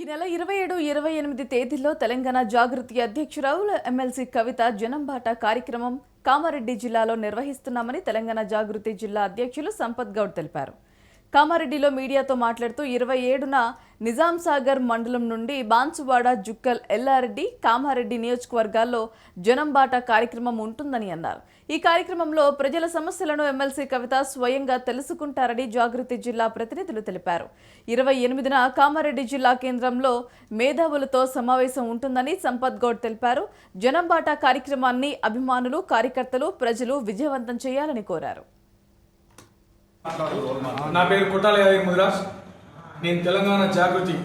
ఈ నెల ఇరవై ఏడు ఇరవై ఎనిమిది తేదీల్లో తెలంగాణ జాగృతి అధ్యక్షురావుల ఎమ్మెల్సీ కవిత జనంబాట కార్యక్రమం కామారెడ్డి జిల్లాలో నిర్వహిస్తున్నామని తెలంగాణ జాగృతి జిల్లా అధ్యక్షులు సంపత్ గౌడ్ తెలిపారు. కామారెడ్డిలో మీడియాతో మాట్లాడుతూ ఇరవై ఏడున నిజాం సాగర్ మండలం నుండి బాన్సువాడ జుక్కల్ ఎల్లారెడ్డి కామారెడ్డి నియోజకవర్గాల్లో జనంబాట కార్యక్రమం ఉంటుందని అన్నారు. ఈ కార్యక్రమంలో ప్రజల సమస్యలను ఎమ్మెల్సీ కవిత స్వయంగా తెలుసుకుంటారని జాగృతి జిల్లా ప్రతినిధులు తెలిపారు. ఇరవై ఎనిమిదిన కామారెడ్డి జిల్లా కేంద్రంలో మేధావులతో సమావేశం ఉంటుందని సంపత్ గౌడ్ తెలిపారు. జనంబాట కార్యక్రమాన్ని అభిమానులు కార్యకర్తలు ప్రజలు విజయవంతం చేయాలని కోరారు. నా పేరు కొట్టాల ముదిరాజ్. నేను తెలంగాణ జాగృతి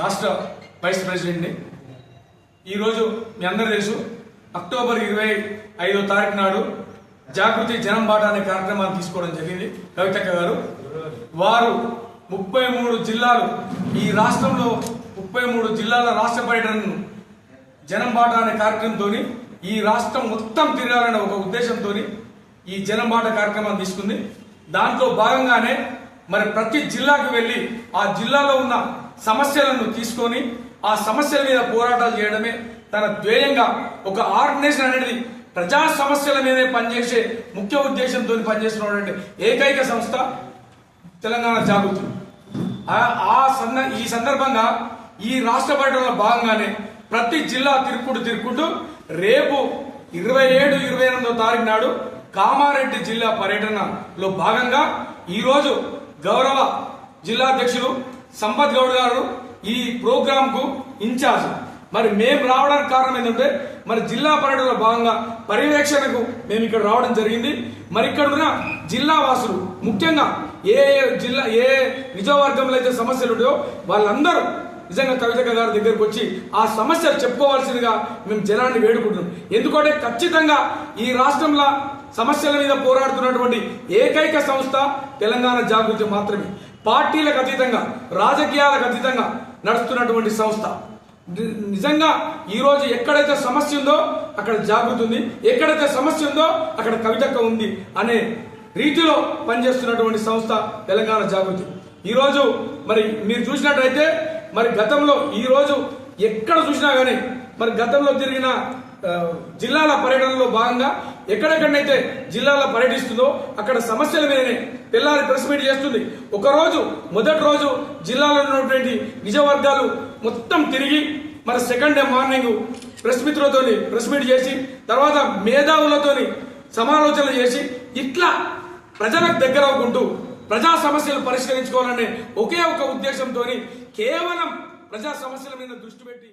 రాష్ట్ర వైస్ ప్రెసిడెంట్ని. ఈరోజు మీ అందరు తెలుసు అక్టోబర్ ఇరవై ఐదో తారీఖు నాడు జాగృతి జనం బాట అనే కార్యక్రమాన్ని తీసుకోవడం జరిగింది. కవితక్క గారు వారు ముప్పై మూడు జిల్లాలు ఈ రాష్ట్రంలో ముప్పై మూడు జిల్లాల రాష్ట్ర పర్యటనను జనం బాట అనే కార్యక్రమంతో ఈ రాష్ట్రం మొత్తం తిరగాలనే ఒక ఉద్దేశంతో ఈ జనం బాట కార్యక్రమాన్ని తీసుకుంది. దాంట్లో భాగంగానే మరి ప్రతి జిల్లాకు వెళ్ళి ఆ జిల్లాలో ఉన్న సమస్యలను తీసుకొని ఆ సమస్యల మీద పోరాటాలు చేయడమే తన ధ్యేయంగా ఒక ఆర్గనైజేషన్ అనేది ప్రజా సమస్యల మీదే పనిచేసే ముఖ్య ఉద్దేశంతో పనిచేస్తున్నటువంటి ఏకైక సంస్థ తెలంగాణ జాగృతి. ఆ- సంద ఈ సందర్భంగా ఈ రాష్ట్ర పర్యటనలో భాగంగానే ప్రతి జిల్లా తిరుక్కుంటూ తిరుక్కుంటూ రేపు ఇరవై ఏడు ఇరవై ఎనిమిదో తారీఖు నాడు కామారెడ్డి జిల్లా పర్యటనలో భాగంగా ఈరోజు గౌరవ జిల్లాధ్యక్షులు సంపత్ గౌడ్ గారు ఈ ప్రోగ్రాంకు ఇన్ఛార్జ్ మరి మేము రావడానికి కారణం ఏంటంటే మరి జిల్లా పర్యటనలో భాగంగా పర్యవేక్షణకు మేము ఇక్కడ రావడం జరిగింది. మరి ఇక్కడ ఉన్న జిల్లా వాసులు ముఖ్యంగా ఏ ఏ జిల్లా ఏ నిజవర్గంలో అయితే సమస్యలు ఉంటాయో వాళ్ళందరూ నిజంగా కవితక గారి దగ్గరకు వచ్చి ఆ సమస్యలు చెప్పుకోవాల్సిందిగా మేము జనాన్ని వేడుకుంటున్నాం. ఎందుకంటే ఖచ్చితంగా ఈ రాష్ట్రంలో సమస్యల మీద పోరాడుతున్నటువంటి ఏకైక సంస్థ తెలంగాణ జాగృతి మాత్రమే. పార్టీలకు అతీతంగా రాజకీయాలకు అతీతంగా నడుస్తున్నటువంటి సంస్థ. నిజంగా ఈ రోజు ఎక్కడైతే సమస్య ఉందో అక్కడ జాగృతి ఉంది. ఎక్కడైతే సమస్య ఉందో అక్కడ కవితక్క ఉంది అనే రీతిలో పనిచేస్తున్నటువంటి సంస్థ తెలంగాణ జాగృతి. ఈరోజు మరి మీరు చూసినట్టయితే మరి గతంలో ఈరోజు ఎక్కడ చూసినా కానీ మరి గతంలో తిరిగిన జిల్లాల పర్యటనలో భాగంగా ఎక్కడెక్కడైతే జిల్లాలో పర్యటిస్తుందో అక్కడ సమస్యల మీదనే పిల్లలు ప్రెస్ మీట్ చేస్తుంది. ఒకరోజు మొదటి రోజు జిల్లాలో ఉన్నటువంటి నిజ వర్గాలు మొత్తం తిరిగి మరి సెకండ్ డే మార్నింగ్ ప్రెస్ మిత్రులతోని ప్రెస్ మీట్ చేసి తర్వాత మేధావులతోని సమాలోచనలు చేసి ఇట్లా ప్రజలకు దగ్గర అవ్వకుంటూ ప్రజా సమస్యలు పరిష్కరించుకోవాలనే ఒకే ఒక ఉద్దేశంతో కేవలం ప్రజా సమస్యల మీద దృష్టి పెట్టి